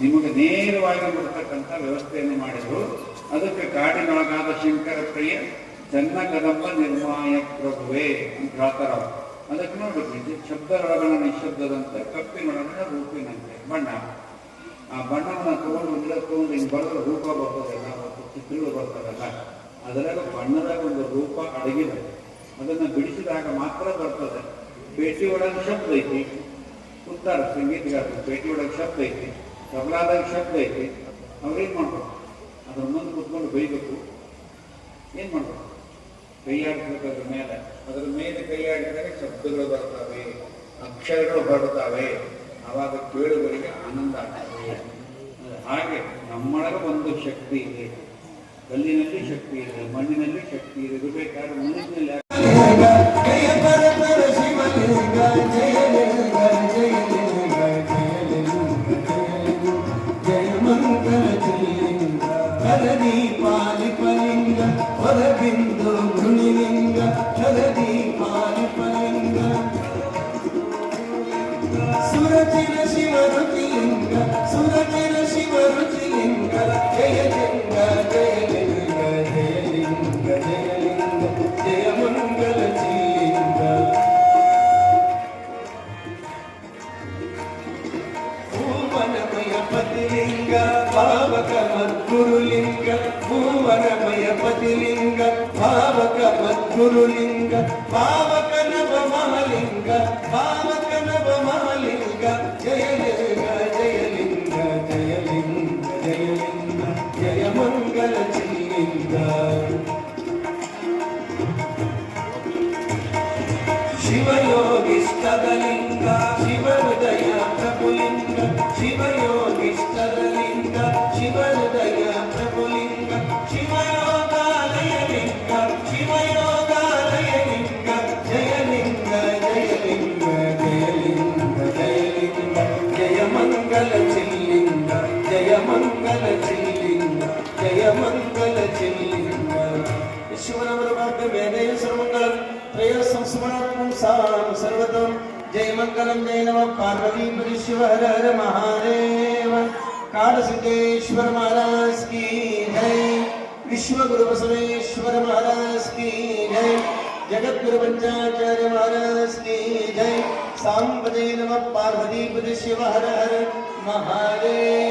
ನಿಮಗೆ ನೇರವಾಗಿ ಬರ್ತಕ್ಕಂಥ ವ್ಯವಸ್ಥೆಯನ್ನು ಮಾಡಿದರು. ಅದಕ್ಕೆ ಕಾಡಿನೊಳಗಾದ ಶಂಕರ ಪ್ರಿಯ ಜನ್ನ ಕದಂಬ ನಿರ್ಮಾಯ ಪ್ರಭುವೇ ಅಂತ ಹೇಳ್ತಾರ. ಅದಕ್ಕೆ ನೋಡ್ಬೇಕು ಶಬ್ದರೊಳಗಣ ನಿಶಬ್ದದಂತೆ ಕಪ್ಪಿನೊಳಗಣ ರೂಪಿನಂತೆ, ಬಣ್ಣ. ಆ ಬಣ್ಣವನ್ನು ತಗೊಂಡು ಇಲ್ಲ ತಗೊಂಡು ಹಿಂಗೆ ಬರೆದ್ರೆ ರೂಪ ಬರ್ತದಲ್ಲ ಮತ್ತು ಚಿತ್ರಗಳು ಬರ್ತದಲ್ಲ ಅದರಾಗ ಬಣ್ಣದ ಒಂದು ರೂಪ ಅಡಗಿದೆ ಅದನ್ನು ಬಿಡಿಸಿದಾಗ ಮಾತ್ರ ಬರ್ತದೆ. ಪೇಟಿ ಒಳಗೆ ಶಬ್ದ ಐತಿ. ಉತ್ತರ, ಸಂಗೀತಗಾರರು, ಪೇಟಿ ಒಳಗೆ ಶಬ್ದ ಐತಿ. ತಬಲಾದಾಗ ಶಬ್ದ ಐತಿ ಅವ್ರೇನು ಮಾಡ್ಬೇಕು? ಅದ್ರ ಮುಂದೆ ಕುತ್ಕೊಂಡು ಬೈಬೇಕು. ಏನು ಮಾಡ್ಬೇಕು? ಕೈ ಆಡಿಸ್ಬೇಕು ಅದ್ರ ಮೇಲೆ ಅದ್ರ ಮೇಲೆ ಕೈ ಆಡಿದರೆ ಶಬ್ದಗಳು ಬರ್ತವೆ, ಅಕ್ಷರಗಳು ಬರ್ತಾವೆ. ಆವಾಗ ಕೇಳುವರಿಗೆ ಆನಂದ ಆಗ್ತದೆ. ಹಾಗೆ ನಮ್ಮೊಳಗೆ ಒಂದು ಶಕ್ತಿ ಇದೆ. ಕಲ್ಲಿನಲ್ಲಿ ಶಕ್ತಿ ಇದೆ, ಮಣ್ಣಿನಲ್ಲಿ ಶಕ್ತಿ ಇದೆ. ಇರಬೇಕಾದ್ರೆ ಬೇಕಾದ್ರೆ ಮನುಷ್ಯನಲ್ಲಿ ಲಿಂಗ ಹರದಿ ಪಾಲಿಪಲಿಂಗ ಹೊರಬಿಂದು ಗುಣಿಲಿಂಗ ಹರದಿ ಪಾಲಿಪಲಿಂಗ ಸುರಚಿರ పతిలింగ భావక మద్గురులింగ భువనమయ పతిలింగ భావక మద్గురులింగ భావక నవ మహలింగ భావక నవ మహలింగ జయ జయ జయలింగ జయలింగ జయలింగ జయ మంగళ చిలింగ శివయోగిష్టదలింగ శివ హృదయ ప్రభులింగ శివ जय मंगल जय मंगल जय मंगल जय। संस्मरणम साम पार्वती परिशिवर हर महादेव काल सिद्धेश्वर महाराज की जय विश्व गुरु बसवेश्वर महाराज की जय जगत गुरु पंचाचार्य महाराज की जय सांब जय नमः पार्वती परिशिवर हर महादेव